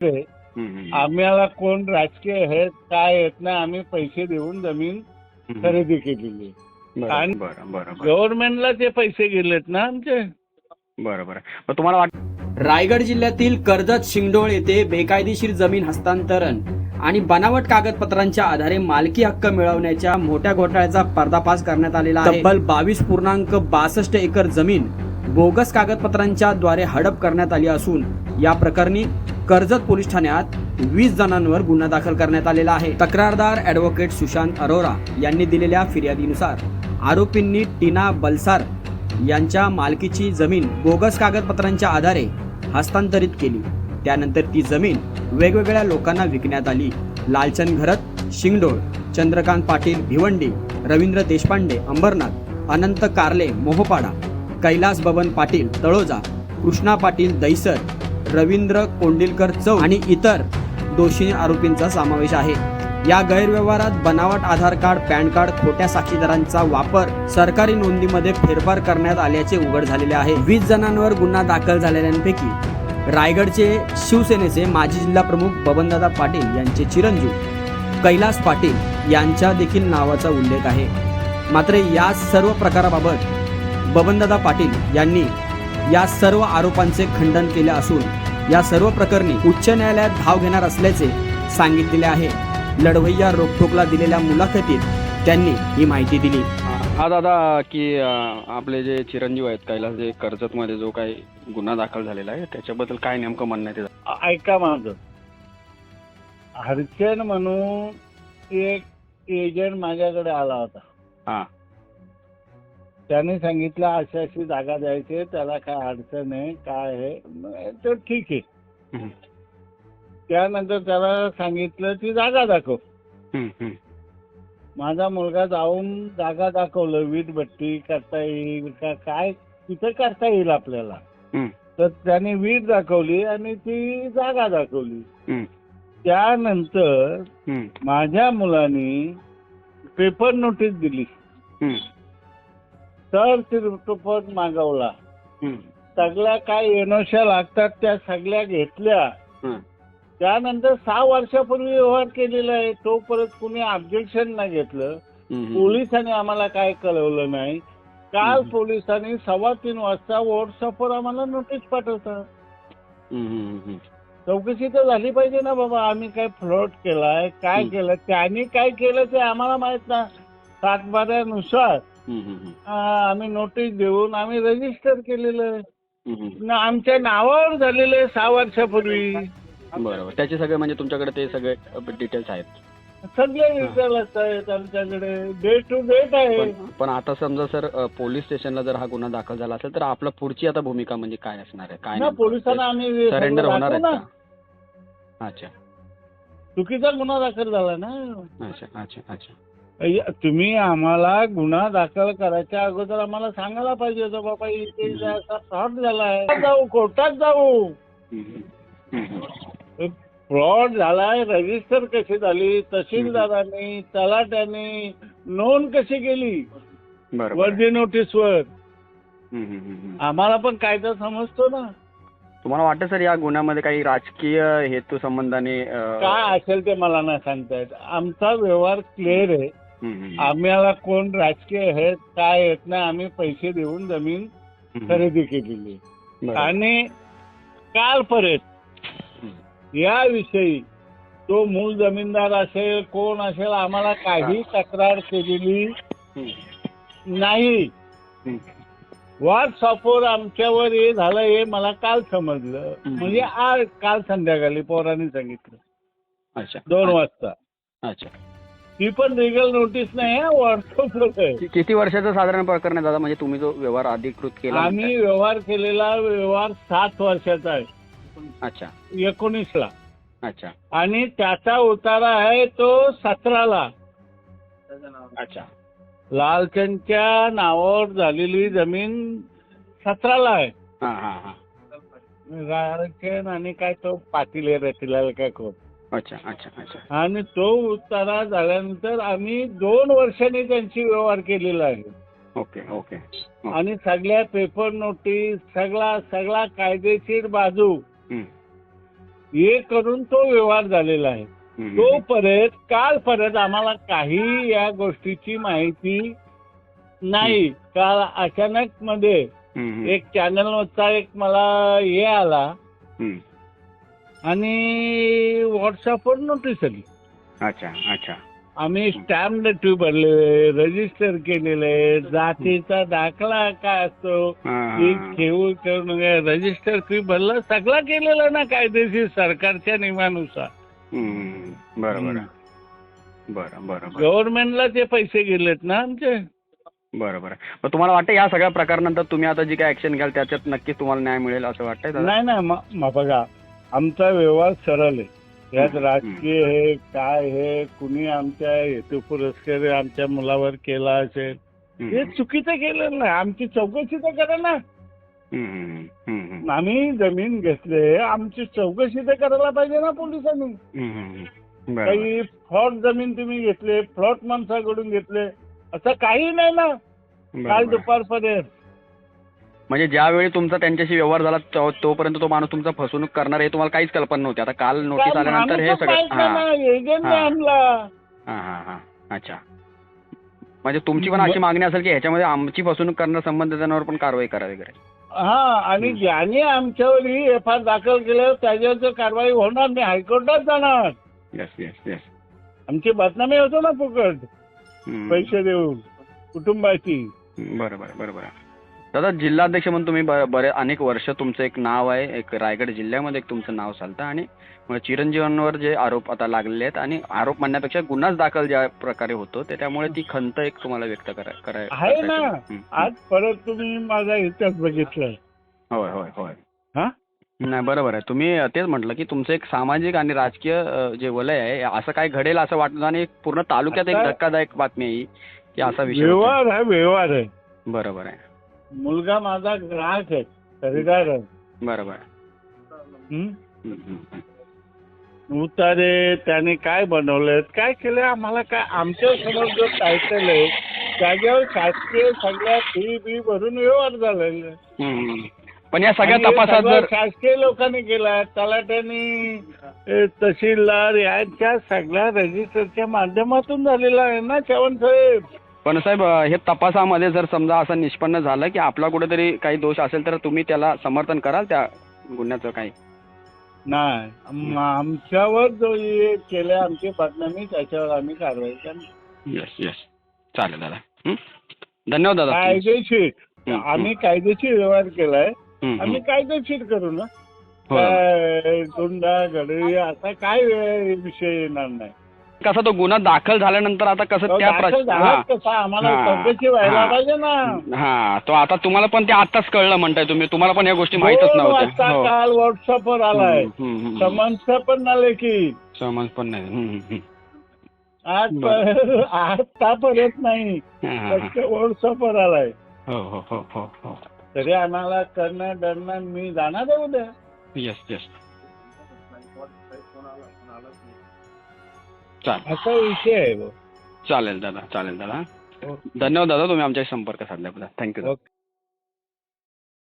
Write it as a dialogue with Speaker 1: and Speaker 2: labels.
Speaker 1: हम्म,
Speaker 2: आम्हाला कोण राजकीय आहेत काय आहेत ना आम्ही पैसे देऊन जमीन. खरेदी केलेली आणि-
Speaker 1: बरं बरं बरं.
Speaker 2: गव्हर्नमेंटला ते पैसे गेलेत ना आमचे.
Speaker 1: बरं बरं. मग तुम्हाला वाट
Speaker 3: रायगड जिल्ह्यातील कर्जत शिंगडोळ येथे बेकायदेशीर जमीन हस्तांतरण आणि बनावट कागदपत्रांच्या आधारे मालकी हक्क मिळवण्याच्या मोठ्या घोटाळ्याचा पर्दाफाश करण्यात आलेला आहे. तब्बल बावीस पूर्णांक बासष्ट एकर जमीन बोगस कागदपत्रांच्या द्वारे हडप करण्यात आली असून या प्रकरणी कर्जत पोलीस ठाण्यात वीस जणांवर गुन्हा दाखल करण्यात आलेला आहे. तक्रारदार ॲडव्होकेट सुशांत अरोरा यांनी दिलेल्या फिर्यादीनुसार आरोपींनी टीना बलसार यांच्या मालकीची जमीन बोगस कागदपत्रांच्या आधारे हस्तांतरित केली. त्यानंतर ती जमीन वेगवेगळ्या लोकांना विकण्यात आली. लालचंद घरत शिंगडोळ चंद्रकांत पाटील भिवंडी रवींद्र देशपांडे अंबरनाथ अनंत कारले मोहोपाडा कैलास बबन पाटील तळोजा कृष्णा पाटील दैसर रवींद्र कोंडिलकर चव आणि इतर दोषी आरोपींचा समावेश आहे. या गैरव्यवहारात बनावट आधार कार्ड पॅन कार्ड खोट्या साक्षीदारांचा वापर सरकारी नोंदीमध्ये फेरफार करण्यात आल्याचे उघड झालेले आहे. वीस जणांवर गुन्हा दाखल झालेल्यांपैकी रायगडचे शिवसेनेचे माजी जिल्हा प्रमुख बबनदादा पाटील यांचे चिरंजीव कैलास पाटील यांच्या देखील नावाचा उल्लेख आहे. मात्र या सर्व प्रकाराबाबत बबनदादा पाटील यांनी या सर्व आरोपांचे खंडन केले असून या सर्व प्रकरणी उच्च न्यायालयात धाव घेणार असल्याचे सांगितलेले आहे. लढवय्या रोखोकला दिलेल्या मुलाखतीत त्यांनी ही माहिती दिली.
Speaker 1: हा दादा की आपले जे चिरंजीव आहेत कैलास जे कर्जतमध्ये जो काही गुन्हा दाखल झालेला आहे त्याच्याबद्दल काय नेमकं म्हणणं आहे
Speaker 2: ऐका माझं. हरचन म्हणून एक एजंट माझ्याकडे आला होता.
Speaker 1: हा.
Speaker 2: त्याने सांगितलं अशी अशी जागा द्यायची त्याला काय अडचण आहे काय आहे तर ठीक आहे. त्यानंतर त्याला सांगितलं ती जागा दाखव. माझा मुलगा जाऊन जागा दाखवलं वीट भट्टी करता येईल का काय तिथं करता येईल आपल्याला. तर त्याने वीट दाखवली आणि ती जागा दाखवली. त्यानंतर माझ्या मुलाने पेपर नोटीस दिली. तर ती रिपोर्ट मागवला सगळ्या काय एनोशा लागतात त्या सगळ्या घेतल्या. त्यानंतर सहा वर्षापूर्वी व्यवहार केलेला आहे तो परत कुणी ऑब्जेक्शन नाही घेतलं पोलिसांनी आम्हाला काय कळवलं नाही काल. पोलिसांनी सव्वा तीन वाजता व्हॉट्सअपवर आम्हाला नोटीस पाठवतात. चौकशी तर झाली पाहिजे ना बाबा आम्ही काय फ्रॉड केलाय काय. केलं त्यांनी काय केलं ते आम्हाला माहीत ना सातबाऱ्यानुसार आम्ही नोटीस देऊन आम्ही रजिस्टर केलेलं आहे. ना आमच्या नावावर झालेलं आहे सहा वर्षापूर्वी.
Speaker 1: बरोबर त्याचे सगळे म्हणजे तुमच्याकडे ते सगळे डिटेल्स आहेत.
Speaker 2: सगळे डिटेल्स आहेत आमच्याकडे. डेट टू डेट आहे.
Speaker 1: पण पण आता समजा सर अ, पोलीस स्टेशनला जर हा गुन्हा दाखल झाला असेल तर आपला पुढची आता भूमिका म्हणजे काय असणार आहे? काय
Speaker 2: ना? पोलिसांना आम्ही
Speaker 1: सरेंडर
Speaker 2: सगळं
Speaker 1: होणार आहेत
Speaker 2: दाखवू ना.
Speaker 1: का अच्छा.
Speaker 2: चुकीचा गुन्हा दाखल झाला ना.
Speaker 1: अच्छा अच्छा अच्छा.
Speaker 2: तुम्ही आम्हाला गुन्हा दाखल करायच्या अगोदर आम्हाला सांगायला पाहिजे होतं बाबा इथे फ्रॉड झालाय. जाऊ कोर्टात जाऊ. फ्रॉड झालाय रजिस्टर कशी झाली तहसीलदारांनी तलाट्याने नोंद कशी केली?
Speaker 1: बरोबर.
Speaker 2: वर्दी नोटीसवर. आम्हाला पण कायदा समजतो ना.
Speaker 1: तुम्हाला वाटतं सर या गुन्ह्यामध्ये काही राजकीय हेतू संबंधाने
Speaker 2: काय असेल ते मला नाही सांगता येत. आमचा व्यवहार क्लिअर आहे. आम्हाला कोण राजकीय आहेत काय आहेत ना आम्ही पैसे देऊन जमीन. खरेदी केलेली. आणि काल परत याविषयी तो मूळ जमीनदार असेल कोण असेल आम्हाला काही तक्रार केलेली नाही. व्हॉट्सअपवर आमच्यावर हे झालं हे मला काल समजलं. म्हणजे आज काल संध्याकाळी पोरांनी सांगितलं.
Speaker 1: अच्छा.
Speaker 2: दोन वाजता.
Speaker 1: अच्छा.
Speaker 2: ती पण लिगल नोटीस नाही आहे
Speaker 1: कि- किती वर्षाचं साधारण प्रकरण आहे दादा? म्हणजे तुम्ही जो व्यवहार अधिकृत केला
Speaker 2: आम्ही व्यवहार केलेला व्यवहार सात वर्षाचा आहे.
Speaker 1: अच्छा.
Speaker 2: एकोणीसला.
Speaker 1: अच्छा.
Speaker 2: आणि त्याचा उतारा आहे तो सतराला.
Speaker 1: अच्छा.
Speaker 2: लालचंदच्या नावावर झालेली जमीन सतराला आहे.
Speaker 1: हा हा हा.
Speaker 2: लालचंद आणि काय तो पाटील आहे रचिलाल काय कोण
Speaker 1: अच्छा अच्छा अच्छा.
Speaker 2: आणि तो उतारा झाल्यानंतर आम्ही दोन वर्षांनी त्यांची व्यवहार केलेला आहे.
Speaker 1: ओके ओके
Speaker 2: आणि सगळ्या पेपर नोटीस सगळा सगळा कायदेशीर बाजू
Speaker 1: हम्म.
Speaker 2: हे करून तो व्यवहार झालेला आहे.
Speaker 1: हम्म,
Speaker 2: तो परत काल परत आम्हाला काही या गोष्टीची माहिती नाही. काल अचानक मध्ये
Speaker 1: हम्म,
Speaker 2: एक चॅनलवरचा एक मला हे आला.
Speaker 1: हम्म.
Speaker 2: आणि व्हॉट्सअपवर नोटीस आली.
Speaker 1: अच्छा अच्छा.
Speaker 2: आम्ही स्टॅम्प ड्युटी भरलेले रजिस्टर केलेले जातीचा दाखला काय असतो ती. ठेवून करून रजिस्टर फी भरलं सगळं केलेलं ना कायदेशीर सरकारच्या नियमानुसार.
Speaker 1: हम्म, बरं बरं. बरं बरं बरं.
Speaker 2: गव्हर्नमेंटला ते पैसे गेलेत ना आमचे.
Speaker 1: बरं बरं. मग तुम्हाला वाटतं या सगळ्या प्रकारानंतर तुम्ही आता जी काय ऍक्शन घ्याल त्याच्यात नक्कीच तुम्हाला न्याय मिळेल असं वाटतंय?
Speaker 2: नाही नाही. म- म- बघा. आमचा व्यवहार सरळ आहे. यात राजकीय हे काय हे कुणी आमच्या हेतू पुरस्कार आमच्या मुलावर केला असेल हे चुकीचं केलं नाही. आमची चौकशी तर करा ना. आम्ही जमीन घेतले आमची चौकशी तर करायला पाहिजे ना पोलिसांनी. काही फ्लॉट जमीन तुम्ही घेतले फ्लॉट माणसाकडून घेतले असं काही नाही ना. काल. दुपारपर्यंत.
Speaker 1: म्हणजे ज्यावेळी तुमचा त्यांच्याशी व्यवहार झाला तो- तोपर्यंत तो माणूस तुमचा फसवणूक करणार हे तुम्हाला काहीच कल्पना नव्हती. आता काल नोटीस आल्यानंतर हे सगळं हा.
Speaker 2: एजंट
Speaker 1: हा.
Speaker 2: आणला.
Speaker 1: हा हा हा. अच्छा. म्हणजे तुमची पण अशी मागणी असेल की ह्याच्यामध्ये आमची फसवणूक करण्या संबंधितांवर पण कारवाई करा वगैरे.
Speaker 2: हा आणि. ज्याने आमच्यावर ही एफ आर दाखल केलं त्याच्यावर कारवाई होणार नाही हायकोर्टात जाणार.
Speaker 1: येस येस येस
Speaker 2: आमची बदनामी होतो ना फुकट. पैसे देऊन कुटुंबाची.
Speaker 1: बरं बरं बरं बरं. दादा जिल्हाध्यक्ष म्हणून तुम्ही ब- बरे अनेक वर्ष तुमचं एक नाव आहे एक रायगड जिल्ह्यामध्ये एक तुमचं नाव चालतं आणि चिरंजीवांवर जे आरोप आता लागलेले आहेत आणि आरोप म्हणण्यापेक्षा गुन्हाच दाखल ज्या प्रकारे होतो ते त्यामुळे ती खंत एक तुम्हाला व्यक्त करा
Speaker 2: आहे ना. आज परत तुम्ही माझा इतिहास बघितला
Speaker 1: होय होय होय.
Speaker 2: हा?
Speaker 1: नाही बरोबर आहे. तुम्ही तेच म्हटलं की तुमचं एक सामाजिक आणि राजकीय अ, जे वलय आहे असं काय घडेल असं वाटतं आणि पूर्ण तालुक्यात एक
Speaker 2: आता-
Speaker 1: धक्कादायक बातमी आहे ही की असा विषय.
Speaker 2: व्यवहार आहे व्यवहार आहे.
Speaker 1: बरोबर आहे.
Speaker 2: मुलगा माझा ग्राहक आहे खरेदीदार आहे.
Speaker 1: बरोबर.
Speaker 2: उतारे त्याने काय बनवलेत काय केलंय आम्हाला काय आमच्यासमोर जो टायटल आहे त्याच्यावर शासकीय सगळ्या फी बी भरून व्यवहार झालेला.
Speaker 1: पण या सगळ्या तपासात जर
Speaker 2: शासकीय लोकांनी केला तलाट्यांनी तहसीलदार यांच्या सगळ्या रजिस्टरच्या माध्यमातून झालेला आहे ना साहेब?
Speaker 1: पण साहेब हे तपासामध्ये जर समजा असं निष्पन्न झालं की आपला कुठेतरी काही दोष असेल तर तुम्ही त्याला समर्थन कराल त्या गुन्ह्याचं काही?
Speaker 2: नाही. आम- आमच्यावर जो हे केलंय आमची बदनामी त्याच्यावर आम्ही कारवाई करणार.
Speaker 1: येस येस चालेल दादा. हं? धन्यवाद दादा
Speaker 2: कायदेशीर. आम्ही कायदेशीर व्यवहार केलाय.
Speaker 1: हं, हं.
Speaker 2: आम्ही कायदेशीर करू ना.
Speaker 1: हो.
Speaker 2: काय गुंडा गडरी असा काय विषय येणार नाही.
Speaker 1: कसा तो गुन्हा दाखल झाल्यानंतर आता कसं
Speaker 2: तो
Speaker 1: त्या
Speaker 2: दाखल
Speaker 1: प्रश्न
Speaker 2: झालाच कसा आम्हाला
Speaker 1: हा.
Speaker 2: चौकशी व्हायला
Speaker 1: हा.
Speaker 2: पाहिजे ना.
Speaker 1: हा. तो आता तुम्हाला पण ते आताच कळलं म्हणताय तुम्ही. तुम्हाला पण या गोष्टी माहीतच
Speaker 2: दोन
Speaker 1: नव्हत्या. हो.
Speaker 2: काल व्हॉट्सअपवर आलाय.
Speaker 1: हं, हं, हं.
Speaker 2: समन्स पण आले की.
Speaker 1: समज पण नाही. हं, हं, हं.
Speaker 2: आज का परत नाही.
Speaker 1: हा, हा, हा.
Speaker 2: फक्त व्हॉट्सअपवर आलाय.
Speaker 1: हो हो हो हो हो.
Speaker 2: तरी आम्हाला करणं डरणं मी जाणार आहे उद्या.
Speaker 1: येस येस
Speaker 2: असा विषय आहे.
Speaker 1: चालेल दादा चालेल दादा. धन्यवाद दादा तुम्ही आमच्याशी संपर्क साधल्याबद्दल. थँक्यू